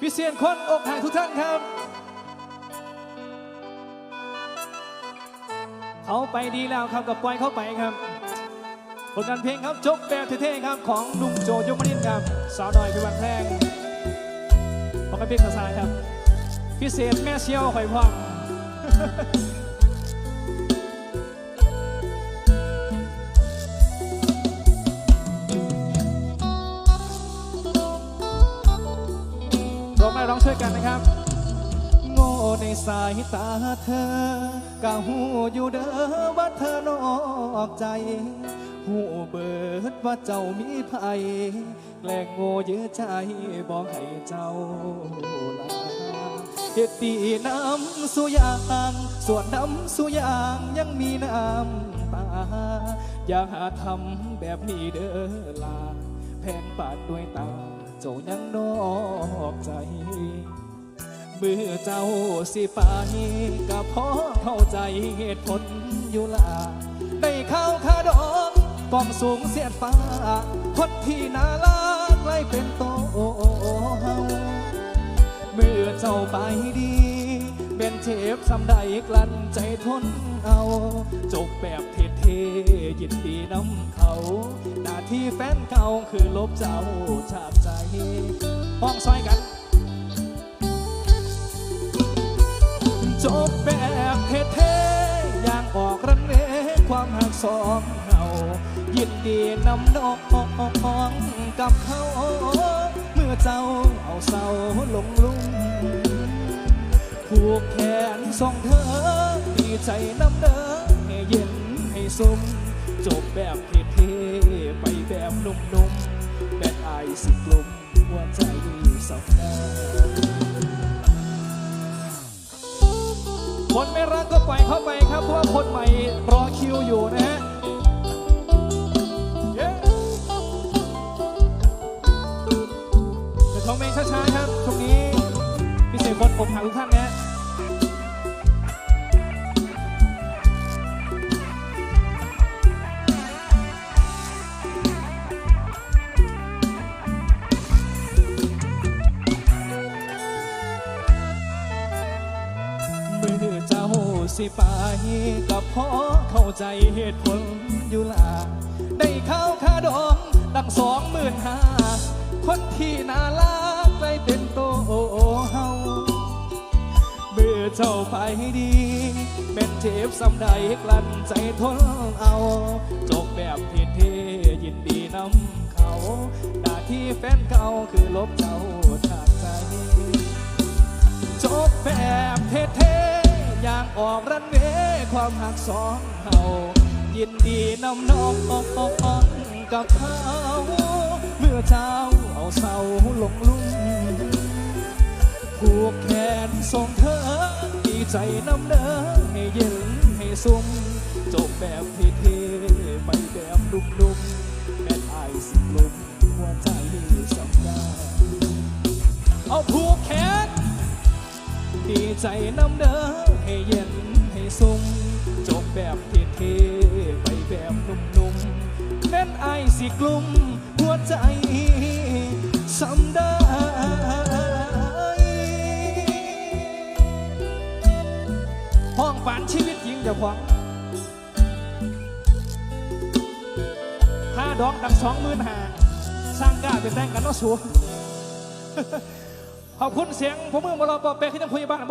พิเศษคนอกหักทุกท่านครับ เขาไปดีแล้วครับกับปล่อยเข้าไปครับผลงานเพลงครับจบแบบเท่ๆครับ ของลุงโจยมนินครับ สาวดอยพิวันแพงผลงานเพลงภาษาครับ พิเศษแม่เชียวข่อยพอง ร้องได้ร้องช่วยกันนะครับ โง่ในสายตาเธอกะหูอยู่เด้อว่าเธอนอกใจ หูเบิดว่าเจ้ามีภัยแกล้งโง่เยอะใจบอกให้เจ้าลาเหตุตีน้ำสุยางส่วนน้ำสุยางยังมีน้ำตา อย่าหาทำแบบนี้เด้อลาแพงปาดด้วยตา เจ้ายังนอกใจ เมื่อเจ้าสิไปก็เพราะเข้าใจเหตุผลอยู่ลาได้ข้าวคาดองกองสูงเสียดฟ้าคนที่น่ารักไล่เป็นโตเฮาเมื่อเจ้าไปดีเป็นเทพสำใดกลั้นใจทนเอา จบแบบเท่ๆยินดีน้ำ ฟนเก่าคือลบเจ้าชาติใจห้องซอยกัน จบแบบเท่ๆอย่างออกรันเวความหักสองเฮายินดีนำนองกับเขาเมื่อเจ้าเอาเศร้าลงลุ่มผูกแขนส่งเธอ ดีใจนำเด้อให้เย็นให้ซุ่ม จบแบบเท่ๆไปแบบนุ่มๆแบบอสิกลุ่มหัวใจสับได้คนไม่รักก็ปล่อยเข้าไปครับ เพราะว่าคนใหม่รอคิวอยู่นะฮะเย้เดี๋ยวของเมงช้าๆครับช่วงนี้พิเศษคนผมหาทุกท่านนะ สิไปก็เพราะเข้าใจเหตุผลอยู่ล่ะได้ข้าวค่าดองตั้งสองหมื่นห้าคนที่น่ารักได้เป็นโตเฮาเมื่อเจ้าไปดีเป็นเจ็บสำใดกลั้นใจทนเอาจบแบบเท่ๆยินดีนำเขาหน้าที่แฟนเก่าคือลบเจ้าจากใจ จบแบบเท่ ออกรันเวความหักสองเฮายินดีนำน้องกับเขาเมื่อเจ้าเอาเศร้าลงลุ่มผูกแขนส่งเธอดีใจน้ำเด้อให้เย็นให้ซุ่มจบแบบเท่ๆไปแบบนุ่มๆแม่นอายสิลุ่มหัวใจสับได้เอาผูกแขนดีใจน้ำเด้อให้เย็น สำได้ห้องฝันชีวิตหญิงเจ้าของห้าดอกดังสองหมื่นหาสร้างกล้าเป็นแต่งกันเนาะสัวขอบคุณเสียงผมมือมาลอปอเป๊กที่ต้องคุยบ้าน